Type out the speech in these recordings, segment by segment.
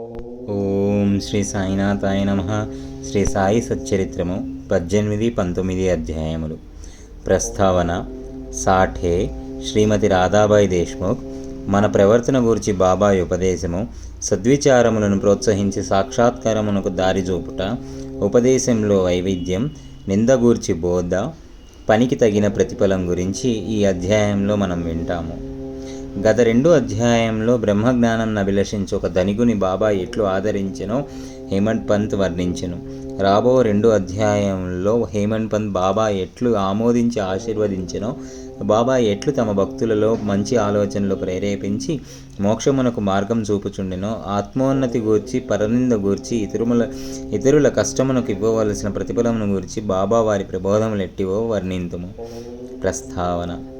ఓం శ్రీ సాయినాథాయ నమ. శ్రీ సాయి సచ్చరిత్రము పద్దెనిమిది పంతొమ్మిది అధ్యాయములు. ప్రస్తావన సాఠే శ్రీమతి రాధాబాయి దేశ్ముఖ్ మన ప్రవర్తన గురించి బాబాయ్ ఉపదేశము సద్విచారములను ప్రోత్సహించి సాక్షాత్కారమునకు దారి చూపుట ఉపదేశంలో వైవిధ్యం నిందగూర్చి బోధ పనికి తగిన ప్రతిఫలం గురించి ఈ అధ్యాయంలో మనం వింటాము. గత రెండు అధ్యాయంలో బ్రహ్మజ్ఞానం అభిలషించి ఒక ధనికుని బాబా ఎట్లు ఆదరించెనో హేమంత్ పంత్ వర్ణించెను. రాబో రెండు అధ్యాయంలో హేమంత్ పంత్ బాబా ఎట్లు ఆమోదించి ఆశీర్వదించెనో బాబా ఎట్లు తమ భక్తులలో మంచి ఆలోచనలు ప్రేరేపించి మోక్షమునకు మార్గం చూపుచుండెనో ఆత్మోన్నతి గూర్చి పరనింద గూర్చి ఇతరుల ఇతరుల కష్టమునకు ఇవ్వవలసిన ప్రతిఫలమును గూర్చి బాబా వారి ప్రబోధములు ఎట్టివో వర్ణింతుము. ప్రస్తావన.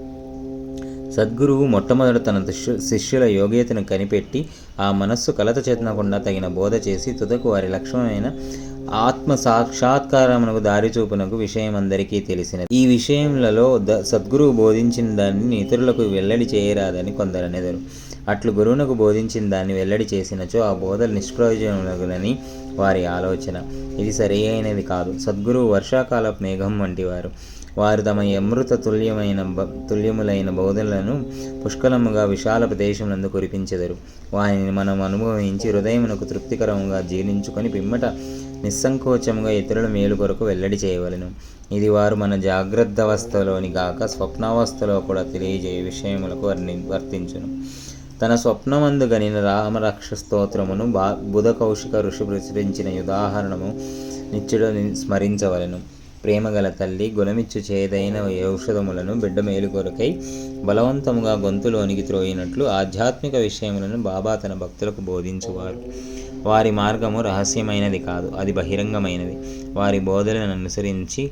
సద్గురువు మొట్టమొదట తన శిష్యు- శిష్యుల యోగ్యతను కనిపెట్టి ఆ మనస్సు కలత చెందకుండా తగిన బోధ చేసి తుదకు వారి లక్ష్యమైన ఆత్మ సాక్షాత్కారమునకు దారి చూపునకు విషయం అందరికీ తెలిసినది. ఈ విషయములలో ద సద్గురువు బోధించిన దాన్ని ఇతరులకు వెల్లడి చేయరాదని కొందరనెదరు అట్లు గురువునకు బోధించిన దాన్ని వెల్లడి చేసినచో ఆ బోధలు నిష్ప్రయోజనములగునని వారి ఆలోచన. ఇది సరి అయినది కాదు. సద్గురువు వర్షాకాలపు మేఘం వంటివారు. వారు తమ అమృత తుల్యమైన బ- తుల్యములైన బోధనలను పుష్కలముగా విశాల ప్రదేశములందు కురిపించెదరు. వారిని మనం అనుభవించి హృదయమునకు తృప్తికరముగా జీర్ణించుకొని పిమ్మట నిస్సంకోచముగా ఇతరుల మేలు కొరకు వెల్లడి చేయవలెను. ఇది వారు మన జాగ్రత్త అవస్థలోని గాక స్వప్నావస్థలో కూడా తెలియజేయ విషయములకు వర్ణి వర్తించును. తన స్వప్నమందు గనిన రామరక్ష స్తోత్రమును బా బుధ కౌశిక ఋషి ప్రచురించిన ఉదాహరణము నిత్యుడు స్మరించవలెను. ప్రేమగల తల్లి గుణమిచ్చు చేదైన ఔషధములను బిడ్డ మేలు కొరకై బలవంతముగా గొంతులోనికి త్రోయినట్లు ఆధ్యాత్మిక విషయములను బాబా తన భక్తులకు బోధించువారు వారి మార్గము రహస్యమైనది కాదు అది బహిరంగమైనది. వారి బోధలను అనుసరించి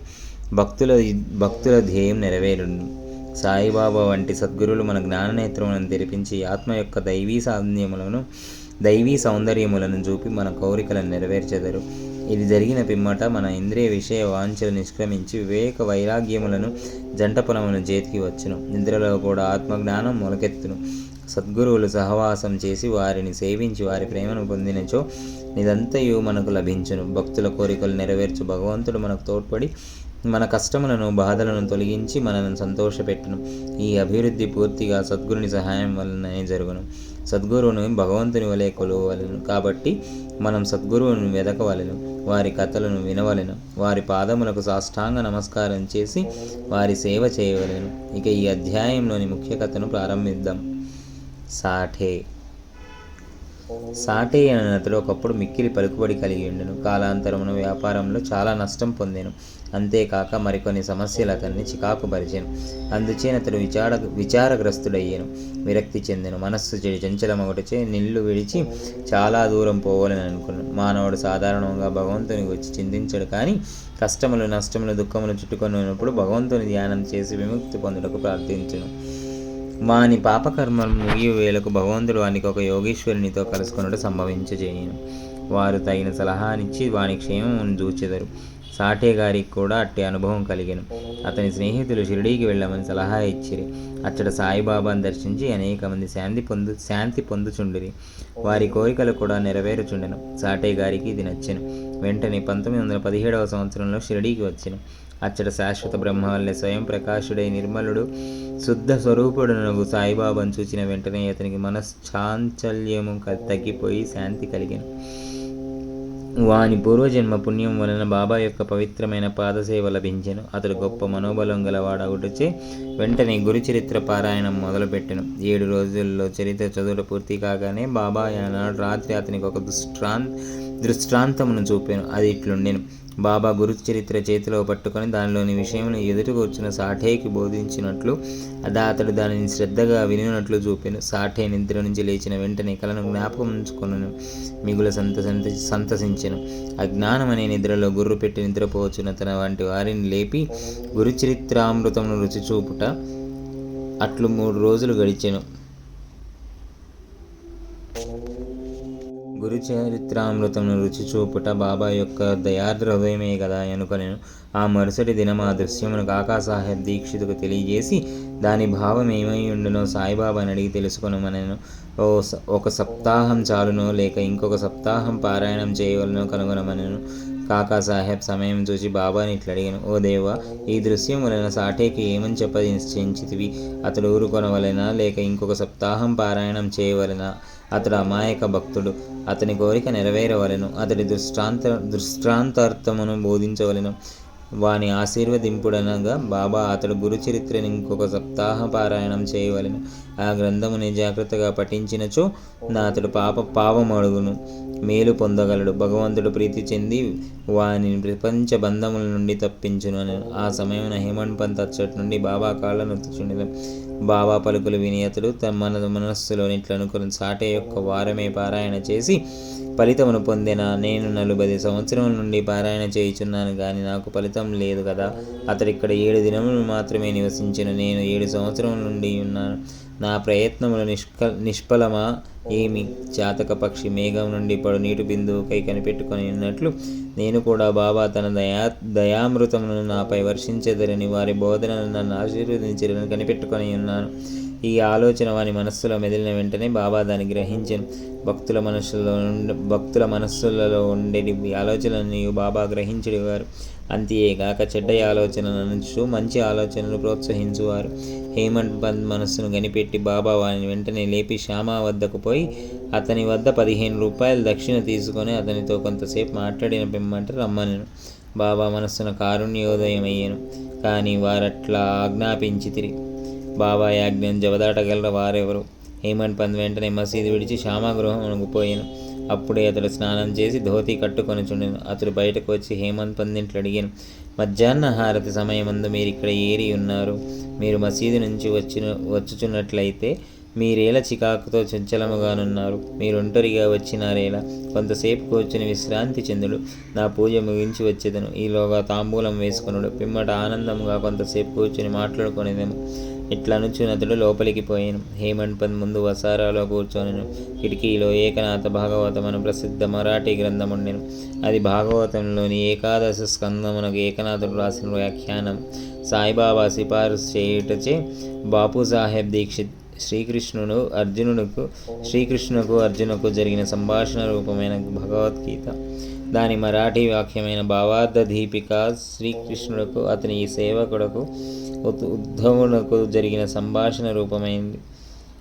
భక్తుల భక్తుల ధ్యేయం నెరవేరును. సాయిబాబా వంటి సద్గురులు మన జ్ఞాననేత్రములను తెరిపించి ఆత్మ యొక్క దైవీ సాధన్యములను దైవీ సౌందర్యములను చూపి మన కోరికలను నెరవేర్చెదరు. ఇది జరిగిన పిమ్మట మన ఇంద్రియ విషయ వాంఛలు నిష్క్రమించి వివేక వైరాగ్యములను జంట పొలమును చేతికి వచ్చును. నిద్రలో కూడా ఆత్మజ్ఞానం మొలకెత్తును. సద్గురువులు సహవాసం చేసి వారిని సేవించి వారి ప్రేమను పొందినచో ఇదంతయు మనకు లభించును. భక్తుల కోరికలు నెరవేర్చు భగవంతుడు మనకు తోడ్పడి మన కష్టములను బాధలను తొలగించి మనను సంతోషపెట్టును. ఈ అభివృద్ధి పూర్తిగా సద్గురుని సహాయం వలననే జరుగును. సద్గురువును భగవంతుని వలె కొలువలను కాబట్టి మనం సద్గురువును వెదకవలెను. వారి కథలను వినవలెను. వారి పాదములకు సాష్టాంగ నమస్కారం చేసి వారి సేవ చేయవలెను. ఇక ఈ అధ్యాయంలోని ముఖ్య కథను ప్రారంభిద్దాం. సాఠే. సాటే అనే అతడు ఒకప్పుడు మిక్కిలి పలుకుబడి కలిగి ఉండెను. కాలాంతరమున వ్యాపారంలో చాలా నష్టం పొందాను. అంతేకాక మరికొన్ని సమస్యలు అతన్ని చికాకు పరిచాను అందుచేన అతడు విచార విచారగ్రస్తుడయ్యాను. విరక్తి చెందిను. మనస్సు చెడి చంచలమొకటిచే నిల్లు విడిచి చాలా దూరం పోవాలని అనుకున్నాను. మానవుడు సాధారణంగా భగవంతుని వచ్చి చింతించడు కానీ కష్టములు నష్టములు దుఃఖములు చుట్టుకొని ఉన్నప్పుడు భగవంతుని ధ్యానం చేసి విముక్తి పొందుటకు ప్రార్థించను. వాని పాపకర్మలు ముగి వేలకు భగవంతుడు వానికి ఒక యోగీశ్వరునితో కలుసుకున్నట్టు సంభవించజేయను. వారు తగిన సలహానిచ్చి వాని క్షేమం దూచెదరు. సాఠే గారికి కూడా అట్టి అనుభవం కలిగెను. అతని స్నేహితులు షిరిడీకి వెళ్ళమని సలహా ఇచ్చిరి. అచ్చట సాయిబాబాను దర్శించి అనేక మంది శాంతి పొందు శాంతి పొందుచుండిరి. వారి కోరికలు కూడా నెరవేరుచుండెను. సాటే గారికి ఇది నచ్చెను. వెంటనే పంతొమ్మిది వందల పదిహేడవ సంవత్సరంలో షిరిడీకి వచ్చెను అచ్చట శాశ్వత బ్రహ్మ వల్లే స్వయం ప్రకాశుడై నిర్మలుడు శుద్ధ స్వరూపుడునగు సాయిబాబాను చూచిన వెంటనే అతనికి మనశ్చాంచల్యము క- తగ్గిపోయి శాంతి కలిగాను. వాని పూర్వజన్మ పుణ్యం వలన బాబా యొక్క పవిత్రమైన పాదసేవ లభించెను. అతడు గొప్ప మనోబలం గలవాడగుటచే వెంటనే గురు చరిత్ర పారాయణం మొదలుపెట్టెను. ఏడు రోజుల్లో చరిత్ర చదువుట పూర్తి కాగానే బాబా ఆనాడు రాత్రి అతనికి ఒక దుష్ట్రాన్ దృష్టాంతమును చూపాను. అది ఇట్లుండెను. బాబా గురు చరిత్ర చేతిలో పట్టుకొని దానిలోని విషయమును ఎదుటికి వచ్చిన సాఠేకి బోధించినట్లు అదా అతడు దానిని శ్రద్ధగా వినినట్లు చూపాను. సాఠే నిద్ర నుంచి లేచిన వెంటనే కలను జ్ఞాపకం ఉంచుకొనను. మిగుల సంత సంత అజ్ఞానం అనే నిద్రలో గుర్రు పెట్టి నిద్రపోవచ్చున. తన వంటి వారిని లేపి గురుచరిత్రామృతమును రుచి చూపుట అట్లు మూడు రోజులు గడిచెను. గురుచరిత్రామృతమును రుచి చూపుట బాబా యొక్క దయార్ద్ర హృదయమే కదా అనుకొనెను. ఆ మరుసటి దినం ఆ దృశ్యమును కాకాసాహెబ్ దీక్షితుకు తెలియజేసి దాని భావం ఏమై ఉండునో సాయిబాబాని అడిగి తెలుసుకొనమనెను. ఓ ఒక సప్తాహం చాలునో లేక ఇంకొక సప్తాహం పారాయణం చేయవలనో కనుగొనమనెను. కాకా సాహెబ్ సమయం చూసి బాబాని ఇట్లా అడిగాను ఓ దేవా ఈ దృశ్యం వలన సాటేకి ఏమని చెప్ప నిశ్చయించితివి. అతడు ఊరుకొనవలెనా? లేక ఇంకొక సప్తాహం పారాయణం చేయవలెనా? అతడు అమాయక భక్తుడు. అతని కోరిక నెరవేరవలెను. అతడి దృష్టాంత దృష్టాంతార్థమును బోధించవలెను. వాని ఆశీర్వదింపుడనగా బాబా అతడు గురుచరిత్రని ఇంకొక సప్తాహ పారాయణం చేయవలెను. ఆ గ్రంథముని జాగ్రత్తగా పఠించినచో నా అతడు పాప పాపమడుగును. మేలు పొందగలడు. భగవంతుడు ప్రీతి చెంది వాని ప్రపంచ బంధముల నుండి తప్పించును అని. ఆ సమయమున హేమంత్ పంత్ అచ్చటి నుండి బాబా కాళ్ళను ఎత్తుచుండెను బాబా పలుకులు విని అతడు మన మనస్సులోని ఇట్లా అనుకుని సాటే యొక్క వారమే పారాయణ చేసి ఫలితమును పొందిన? నేను నలభై సంవత్సరముల నుండి పారాయణ చేయుచున్నాను కానీ నాకు ఫలితం లేదు కదా. అతడు ఇక్కడ ఏడు దినములు మాత్రమే నివసించిన. నేను ఏడు సంవత్సరముల నుండి ఉన్నాను. నా ప్రయత్నములు నిష్క నిష్ఫలమా? ఏమి? జాతక పక్షి మేఘం నుండి పడు నీటి బిందువుకై కనిపెట్టుకొని ఉన్నట్లు నేను కూడా బాబా తన దయా దయామృతమును నాపై వర్షించెదరని వారి బోధనను నన్ను ఆశీర్వదించరని కనిపెట్టుకొని ఉన్నాను. ఈ ఆలోచన వాని మనస్సులో మెదిలిన వెంటనే బాబా దాన్ని గ్రహించను భక్తుల మనస్సులో ఉండ భక్తుల మనస్సులలో ఉండేటి ఈ ఆలోచనలను బాబా గ్రహించడేవారు అంతేగాక చెడ్డ ఆలోచనలను మంచి ఆలోచనలు ప్రోత్సహించువారు. హేమంత్ బంద్ మనస్సును కనిపెట్టి బాబా వారిని వెంటనే లేపి శ్యామా వద్దకు పోయి అతని వద్ద పదిహేను రూపాయలు దక్షిణ తీసుకొని అతనితో కొంతసేపు మాట్లాడిన పిమ్మంట రమ్మనను బాబా మనస్సున కారుణ్యోదయమయ్యాను. కానీ వారట్లా ఆజ్ఞాపించితిరి. బాబా యాజ్ఞను జవదాటగలరు వారెవరు? హేమంత్ పంది వెంటనే మసీదు విడిచి శ్యామగృహమునకు పోయాను అప్పుడే అతడు స్నానం చేసి ధోతి కట్టుకొని చుండెను. అతడు బయటకు వచ్చి హేమంత్ పంది ఇంట్లో అడిగాను. మధ్యాహ్న హారతి సమయమందు మీరు ఇక్కడ ఏరి ఉన్నారు? మీరు మసీదు నుంచి వచ్చిన వచ్చుచున్నట్లయితే మీరేలా చికాకుతో చంచలముగానున్నారు? మీరు ఒంటరిగా వచ్చినారేలా? కొంతసేపు కూర్చుని విశ్రాంతి చెందుడు. నా పూజ ముగించి వచ్చేదను. ఈలోగా తాంబూలం వేసుకునుడు. పిమ్మట ఆనందంగా కొంతసేపు కూర్చుని మాట్లాడుకునేదేమో ఇట్లా అతడు లోపలికి పోయాను. హేమంత్ పంత్ ముందు వసారాలో కూర్చొని కిటికీలో ఏకనాథ భాగవతం అను ప్రసిద్ధ మరాఠీ గ్రంథం ఉండెను. అది భాగవతంలోని ఏకాదశ స్కందమునకు ఏకనాథుడు రాసిన వ్యాఖ్యానం. సాయిబాబా సిఫారసు చేయుటచే బాపు సాహెబ్ దీక్షిత్ శ్రీకృష్ణుడు అర్జునుడుకు శ్రీకృష్ణుకు అర్జునకు జరిగిన సంభాషణ రూపమైన భగవద్గీత. దాని మరాఠీ వాక్యమైన భావార్థ దీపిక శ్రీకృష్ణుడుకు అతని ఈ సేవకుడుకు ఉద్ధవునకు జరిగిన సంభాషణ రూపమైంది.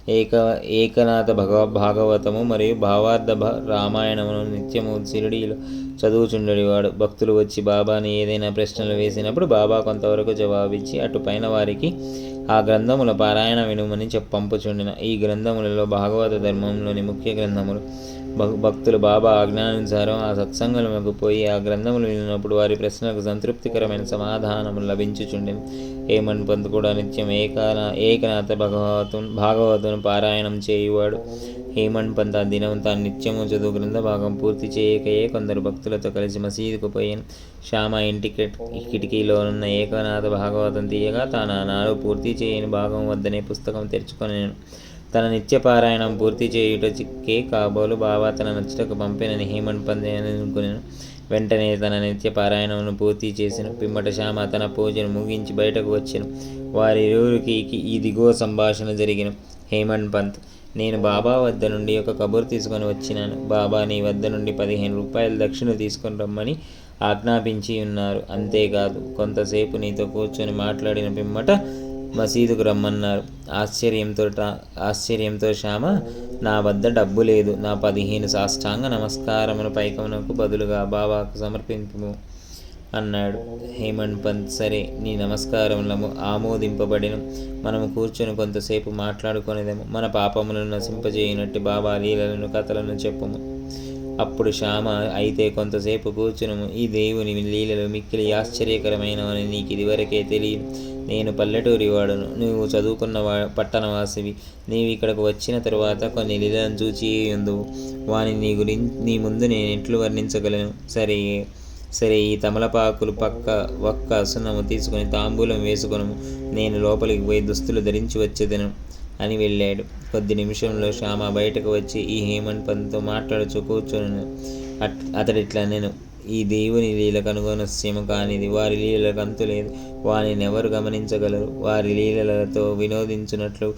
ఏక ఏకనాథ భగవ భాగవతము మరియు భావార్థ భ రామాయణమును నిత్యము షిరిడీలో చదువుచుండేవాడు. భక్తులు వచ్చి బాబాని ఏదైనా ప్రశ్నలు వేసినప్పుడు బాబా కొంతవరకు జవాబిచ్చి అటు పైన వారికి ఆ గ్రంథముల పారాయణ వినుమని చెప్ప పంపుచుండిన. ఈ గ్రంథములలో భాగవత ధర్మంలోని ముఖ్య గ్రంథములు. భక్తులు బాబా ఆజ్ఞానుసారం ఆ సత్సంగములకు పోయి ఆ గ్రంథములు వినినప్పుడు వారి ప్రశ్నలకు సంతృప్తికరమైన సమాధానము లభించుచుండెను. హేమంత్ పంత్ కూడా నిత్యం ఏకాన ఏకనాథ భగవతు భాగవతును పారాయణం చేయువాడు. హేమంత్ పంత్ ఆ దినం తాను నిత్యము చదువు గ్రంథ భాగం పూర్తి చేయకయే కొందరు భక్తులతో కలిసి మసీదుకు పోయాను. శ్యామ ఇంటి కిటికీలో ఉన్న ఏకనాథ భాగవతం తీయగా తాను ఆనాడు పూర్తి చేయని భాగం వద్దనే పుస్తకం తెరుచుకొనేను. తన నిత్య పారాయణం పూర్తి చేయుట చిక్కే కాబోలు బాబా తన నచ్చటకు పంపినని హేమంత్ పంత్ వెంటనే తన నిత్య పారాయణమును పూర్తి చేసిన. పిమ్మట శ్యామ తన పూజను ముగించి బయటకు వచ్చిన. వారిరువురికి ఇదిగో సంభాషణ జరిగిన. హేమంత్ పంత్ నేను బాబా వద్ద నుండి ఒక కబురు తీసుకొని వచ్చినాను. బాబా నీ వద్ద నుండి పదిహేను రూపాయలు దక్షిణ తీసుకొని రమ్మని ఆజ్ఞాపించి ఉన్నారు. అంతేకాదు కొంతసేపు నీతో కూర్చొని మాట్లాడిన పిమ్మట మసీదుకు రమ్మన్నారు. ఆశ్చర్యంతో టా- ఆశ్చర్యంతో శ్యామ నా వద్ద డబ్బు లేదు. నా పదిహేను సాష్టాంగ నమస్కారమును పైకమునకు బదులుగా బాబాకు సమర్పింపు అన్నాడు. హేమంత్ పంత్ సరే నీ నమస్కారములము ఆమోదింపబడిన. మనము కూర్చొని కొంతసేపు మాట్లాడుకునేదేమో. మన పాపములను నశింపజేయనట్టు బాబా లీలలను కథలను చెప్పుము. అప్పుడు శ్యామ అయితే కొంతసేపు కూర్చునము. ఈ దేవుని లీలలు మిక్కిలి ఆశ్చర్యకరమైనవని నీకు ఇదివరకే తెలియదు నేను పల్లెటూరి వాడును. నువ్వు చదువుకున్న వా పట్టణవాసివి. నీవు ఇక్కడకు వచ్చిన తరువాత కొన్ని లీలను చూచి ఉందువు వాని నీ గురించి నీ ముందు నేను ఎట్లు వర్ణించగలను? సరే సరే ఈ తమలపాకులు పక్క ఒక్క సున్నము తీసుకొని తాంబూలం వేసుకును నేను లోపలికి పోయి దుస్తులు ధరించి వచ్చేదను అని వెళ్ళాడు. కొద్ది నిమిషంలో శ్యామ బయటకు వచ్చి ఈ హేమంత్ పంతో మాట్లాడుచు కూర్చొని అట్ అతడిట్లా నేను ఈ దేవుని లీలకు అనుగుణస్యము కానిది వారి లీలకు అంతు లేదు. వారిని ఎవరు గమనించగలరు? వారి లీలలతో వినోదించినట్లు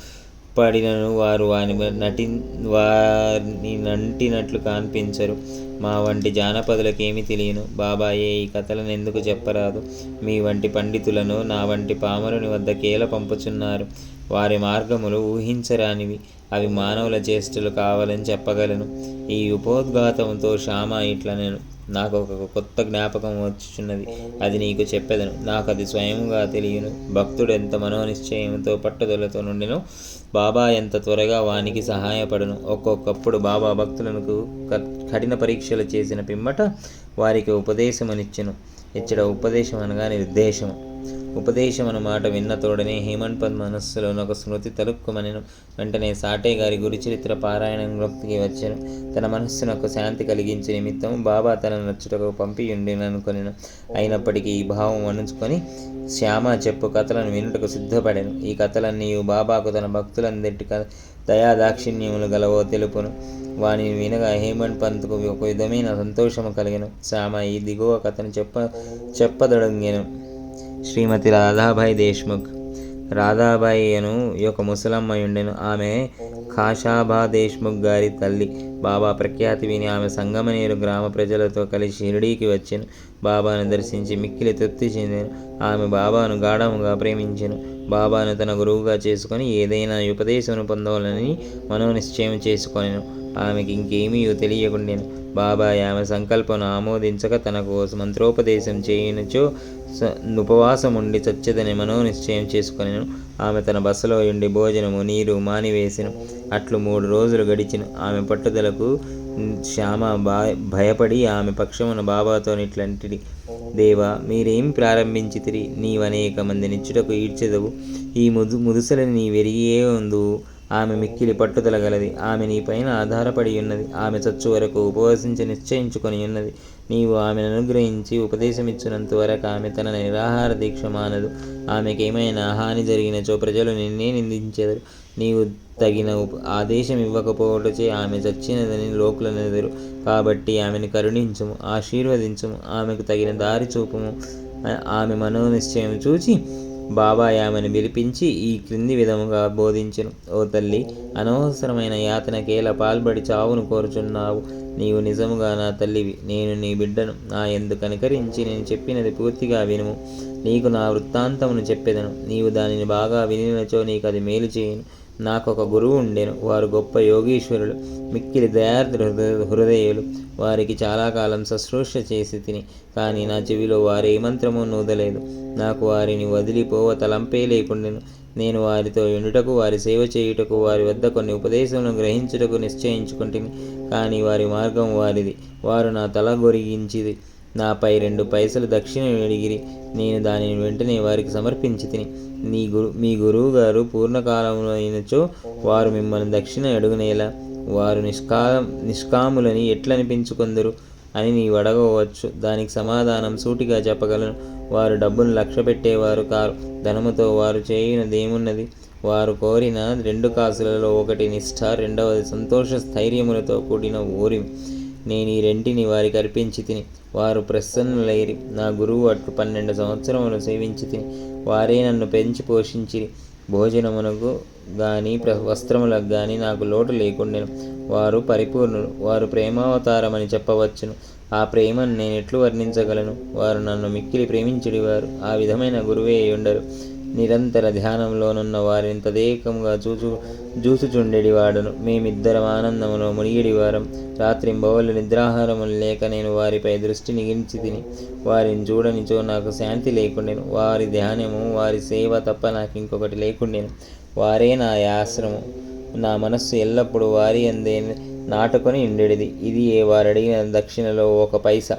పడినను వారు వాని నటి వారిని నంటినట్లు కనిపించరు. మా వంటి జానపదులకు ఏమి తెలియను బాబాయే ఈ కథలను ఎందుకు చెప్పరాదు? మీ వంటి పండితులను నా వంటి పామరుని వద్ద కేల పంపుచున్నారు. వారి మార్గములు ఊహించరానివి. అవి మానవుల చేష్టలు కావాలని చెప్పగలను. ఈ ఉపోద్ఘాతంతో శ్యామ ఇట్లా నేను నాకు ఒక కొత్త జ్ఞాపకం వచ్చుచున్నది. అది నీకు చెప్పెదను. నాకు అది స్వయంగా తెలియను. భక్తుడు ఎంత మనోనిశ్చయంతో పట్టుదలతో నుండినో బాబా ఎంత త్వరగా వానికి సహాయపడను. ఒక్కొక్కప్పుడు బాబా భక్తులకు క- కఠిన పరీక్షలు చేసిన పిమ్మట వారికి ఉపదేశమనిచ్చెను. ఇచ్చట ఉపదేశం అనగా నిర్దేశము. ఉపదేశం మాట విన్న తోడనే హేమంత్ పద్ మనస్సులోని ఒక స్మృతి తలుక్కుమనెను వెంటనే సాటే గారి గురు చరిత్ర పారాయణం వచ్చాను. తన మనస్సునకు శాంతి కలిగించే నిమిత్తం బాబా తన నచ్చుటకు పంపి ఉండిననుకొనెను అయినప్పటికీ ఈ భావం అనుచుకొని శ్యామ చెప్పు కథలను వినుటకు సిద్ధపడాను. ఈ కథలన్నీ బాబాకు తన భక్తులందరి దయాదాక్షిణ్యములు దయా దాక్షిణ్యములు గలవో తెలుపును. వాని వినగా హేమంత్ పంత్కు ఒక విధమైన సంతోషము కలిగను. శ్యామ ఈ దిగువ కథను చెప్ప చెప్పదడంగాను. శ్రీమతి రాధాబాయి దేశ్ముఖ్. రాధాబాయి అను యొక్క ముసలమ్మ ఉండెను ఆమె కాషాబా దేశ్ముఖ్ గారి తల్లి. బాబా ప్రఖ్యాతి విని ఆమె సంగమనేరు గ్రామ ప్రజలతో కలిసి షిరిడీకి వచ్చాను. బాబాను దర్శించి మిక్కిలి తృప్తి చెందాను. ఆమె బాబాను గాఢముగా ప్రేమించాను. బాబాను తన గురువుగా చేసుకొని ఏదైనా ఉపదేశం పొందవాలని మనోనిశ్చయం చేసుకొనెను. ఆమెకి ఇంకేమీ తెలియకుండాను. బాబాయ్ ఆమె సంకల్పను ఆమోదించక తనకు మంత్రోపదేశం చేయనుచో స- ఉపవాసం ఉండి చచ్చదని మనోనిశ్చయం చేసుకుని ఆమె తన బస్సులో ఉండి భోజనము నీరు మానివేసిన. అట్లు మూడు రోజులు గడిచిన. ఆమె పట్టుదలకు శ్యామ బా భయపడి ఆమె పక్షమున బాబాతో ఇట్లాంటిది దేవా మీరేం ప్రారంభించితిరి? నీవనేక మంది నిచ్చుటకు ఈడ్చెదవు. ఈ ముదు ముదుసలని నీ వెరిగియే ఉందు. ఆమె మిక్కిలి పట్టుదల గలది. ఆమె నీ పైన ఆధారపడి ఉన్నది. ఆమె చచ్చు వరకు ఉపవసించి నిశ్చయించుకొని ఉన్నది. నీవు ఆమెను అనుగ్రహించి ఉపదేశమిచ్చినంత వరకు ఆమె తన నిరాహార దీక్ష మానదు. ఆమెకేమైనా హాని జరిగినచో ప్రజలు నిన్నే నిందించెదరు. నీవు తగిన ఉప ఆదేశం ఇవ్వకపోవటచే ఆమె చచ్చినదని లోకులనెదరు. కాబట్టి ఆమెను కరుణించుము ఆశీర్వదించుము ఆమెకు తగిన దారి చూపుము. ఆమె మనోనిశ్చయం చూచి బాబా ఆమెను పిలిపించి ఈ క్రింది విధముగా బోధించను. ఓ తల్లి అనవసరమైన యాతనకేల పాల్పడి చావును కోరుచున్నావు. నీవు నిజముగా నా తల్లివి నేను నీ బిడ్డను నా ఎందుకు కనికరించి నేను చెప్పినది పూర్తిగా వినుము. నీకు నా వృత్తాంతమును చెప్పెదను. నీవు దానిని బాగా వినినచో నీకు అది మేలు చేయను. నాకు ఒక గురువు ఉండేను. వారు గొప్ప యోగీశ్వరులు మిక్కిలి దయార్ద్ర హృదయులు. వారికి చాలా కాలం శుశ్రూష చేసి తిని కానీ నా చెవిలో వారు ఏ మంత్రము నూదలేదు. నాకు వారిని వదిలిపోవ తలంపే లేకుండెను. నేను వారితో ఎండుటకు వారి సేవ చేయుటకు వారి వద్ద కొన్ని ఉపదేశములను గ్రహించుటకు నిశ్చయించుకుంటుంది కానీ వారి మార్గం వారిది. వారు నా తల గొరిగించిది నాపై రెండు పైసలు దక్షిణ అడిగిరి నేను దానిని వెంటనే వారికి సమర్పించి తిని నీ గురు మీ గురువు గారు పూర్ణకాలంలో అయినచో వారు మిమ్మల్ని దక్షిణ అడుగునేలా వారు నిష్కా నిష్కాములని ఎట్లనిపించుకుందరు అని నీవు అడగవచ్చు. దానికి సమాధానం సూటిగా చెప్పగలను. వారు డబ్బును లక్ష్య పెట్టేవారు కారు. ధనముతో వారు చేయనదేమున్నది? వారు కోరిన రెండు కాసులలో ఒకటి నిష్ఠ రెండవది సంతోష స్థైర్యములతో కూడిన ఊరి నేను ఈ రెంటిని వారికి అర్పించి తిని వారు ప్రసన్నులైరి. నా గురువు అట్లు పన్నెండు సంవత్సరములు సేవించి తిని వారే నన్ను పెంచి పోషించిరి. భోజనమునకు కానీ వస్త్రములకు కానీ నాకు లోటు లేకుండెను. వారు పరిపూర్ణులు వారు ప్రేమావతారమని చెప్పవచ్చును. ఆ ప్రేమను నేను ఎట్లు వర్ణించగలను? వారు నన్ను మిక్కిలి ప్రేమించుడివారు. ఆ విధమైన గురువే ఉండరు. నిరంతర ధ్యానంలోనున్న వారిని తదేకంగా చూచు చూచుచుండెడి వాడను. మేమిద్దరం ఆనందములో మునిగిడివారం రాత్రింబవళ్ళు నిద్రాహారములు లేక నేను వారిపై దృష్టి నిగించి తిని వారిని చూడనిచో నాకు శాంతి లేకుండెను. వారి ధ్యానము వారి సేవ తప్ప నాకు ఇంకొకటి లేకుండెను. వారే నా ఆశ్రము నా మనస్సు ఎల్లప్పుడూ వారి అందే నాటుకొని ఉండేది ఇది ఏ వారు అడిగిన దక్షిణలో ఒక పైస.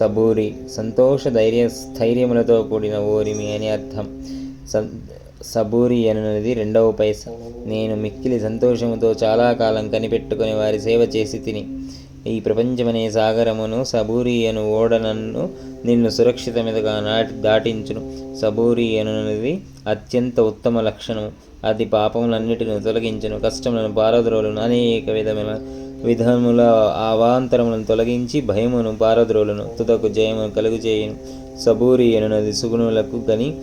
సబూరి సంతోష ధైర్య స్థైర్యములతో కూడిన ఓరిమి అని అర్థం. సం సబూరి అనున్నది రెండవ పైస. నేను మిక్కిలి సంతోషముతో చాలా కాలం కనిపెట్టుకుని వారి సేవ చేసి తిని ఈ ప్రపంచమనే సాగరమును సబూరి అను ఓడనన్ను నిన్ను సురక్షితమిదగా నాటి దాటించును. సబూరి అనునది అత్యంత ఉత్తమ లక్షణం. అది పాపములన్నిటిని తొలగించును. కష్టములను పారద్రోలును. అనేక విధమైన విధముల అవాంతరములను తొలగించి భయమును పారద్రోలును. తుదకు జయమును కలుగు చేయను. సబూరి అనునది సుగుణులకు గని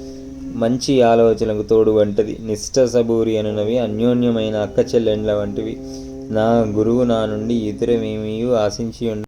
మంచి ఆలోచనకు తోడు వంటిది. నిష్ట సబూరి అనునవి అన్యోన్యమైన అక్క చెల్లెండ్ల వంటివి. నా గురువు నా నుండి ఇతరమేమీ ఆశించి ఉండ